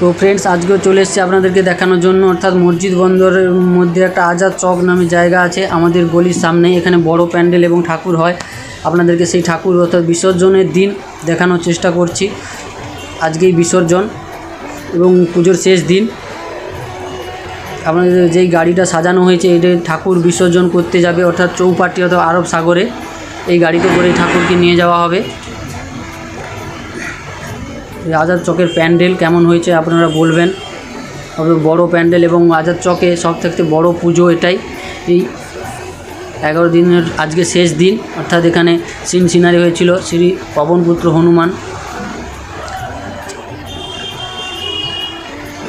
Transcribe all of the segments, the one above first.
তো ফ্রেন্ডস আজকেও চলে এসেছি আপনাদেরকে দেখানোর জন্য। অর্থাৎ মসজিদ বন্দরের মধ্যে একটা আজাদ চক নামে জায়গা আছে। আমাদের গলির সামনে এখানে বড় প্যান্ডেল এবং ঠাকুর হয়। আপনাদেরকে সেই ঠাকুর অর্থাৎ বিসর্জনের দিন দেখানোর চেষ্টা করছি। আজকেই বিসর্জন এবং পুজোর শেষ দিন। আপনাদের যেই গাড়িটা সাজানো হয়েছে এটা ঠাকুর বিসর্জন করতে যাবে। অর্থাৎ চৌপাটি অথবা আরব সাগরে এই গাড়িতে করে ঠাকুরকে নিয়ে যাওয়া হবে। আজাদ চকের প্যান্ডেল কেমন হয়েছে আপনারা বলবেন। বড় প্যান্ডেল এবং আজাদ চকে সব থেকে বড় পুজো এটাই। এই এগারো দিনের আজকে শেষ দিন, অর্থাৎ এখানে সিন সিনারি হয়েছিল শ্রী পবনপুত্র হনুমান।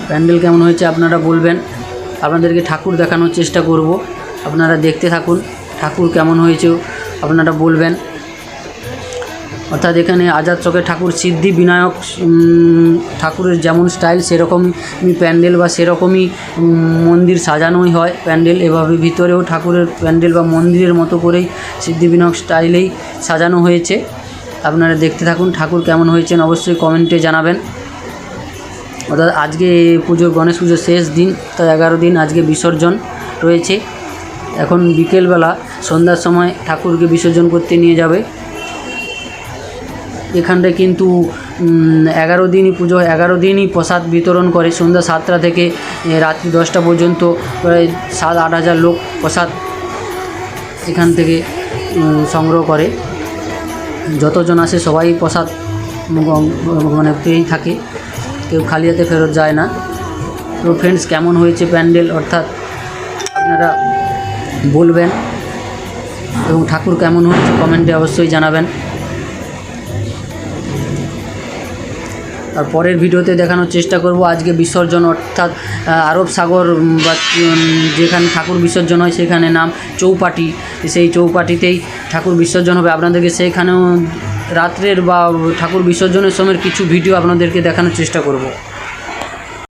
প্যান্ডেল কেমন হয়েছে আপনারা বলবেন। আপনাদেরকে ঠাকুর দেখানোর চেষ্টা করব। আপনারা দেখতে থাকুন, ঠাকুর কেমন হয়েছে আপনারা বলবেন। অর্থাৎ এখানে আজাদ চকের ঠাকুর সিদ্ধি বিনায়ক ঠাকুরের যেমন স্টাইল সেরকমই প্যান্ডেল বা সেরকমই মন্দির সাজানোই হয়। প্যান্ডেল এভাবে ভিতরেও ঠাকুরের প্যান্ডেল বা মন্দিরের মতো করেই সিদ্ধি বিনায়ক স্টাইলেই সাজানো হয়েছে। আপনারা দেখতে থাকুন ঠাকুর কেমন হয়েছেন, অবশ্যই কমেন্টে জানাবেন। অর্থাৎ আজকে পুজোর গণেশ পুজোর শেষ দিন, তো এগারো দিন আজকে বিসর্জন রয়েছে। এখন বিকেলবেলা সন্ধ্যার সময় ঠাকুরকে বিসর্জন করতে নিয়ে যাবে। এখানটায় কিন্তু এগারো দিনই পুজো, এগারো দিনই প্রসাদ বিতরণ করে সন্ধ্যা সাতটা থেকে রাত্রি দশটা পর্যন্ত প্রায় সাত, আট হাজার লোক প্রসাদ এখান থেকে সংগ্রহ করে। যতজন আসে সবাই প্রসাদ মানে পেয়েই থাকে। কেউ খালি হাতে ফেরত যায় না। তো ফ্রেন্ডস কেমন হয়েছে প্যান্ডেল? অর্থাৎ আপনারা বলবেন। এবং ঠাকুর কেমন হয়েছে? কমেন্টে অবশ্যই জানাবেন। আর পরের ভিডিওতে দেখানোর চেষ্টা করব। আজকে বিসর্জন, অর্থাৎ আরব সাগর বা যেখানে ঠাকুর বিসর্জন হয় সেখানে নাম চৌপাটি। সেই চৌপাটিতেই ঠাকুর বিসর্জন হবে। আপনাদেরকে সেইখানেও রাত্রের বা ঠাকুর বিসর্জনের সময়ের কিছু ভিডিও আপনাদেরকে দেখানোর চেষ্টা করব।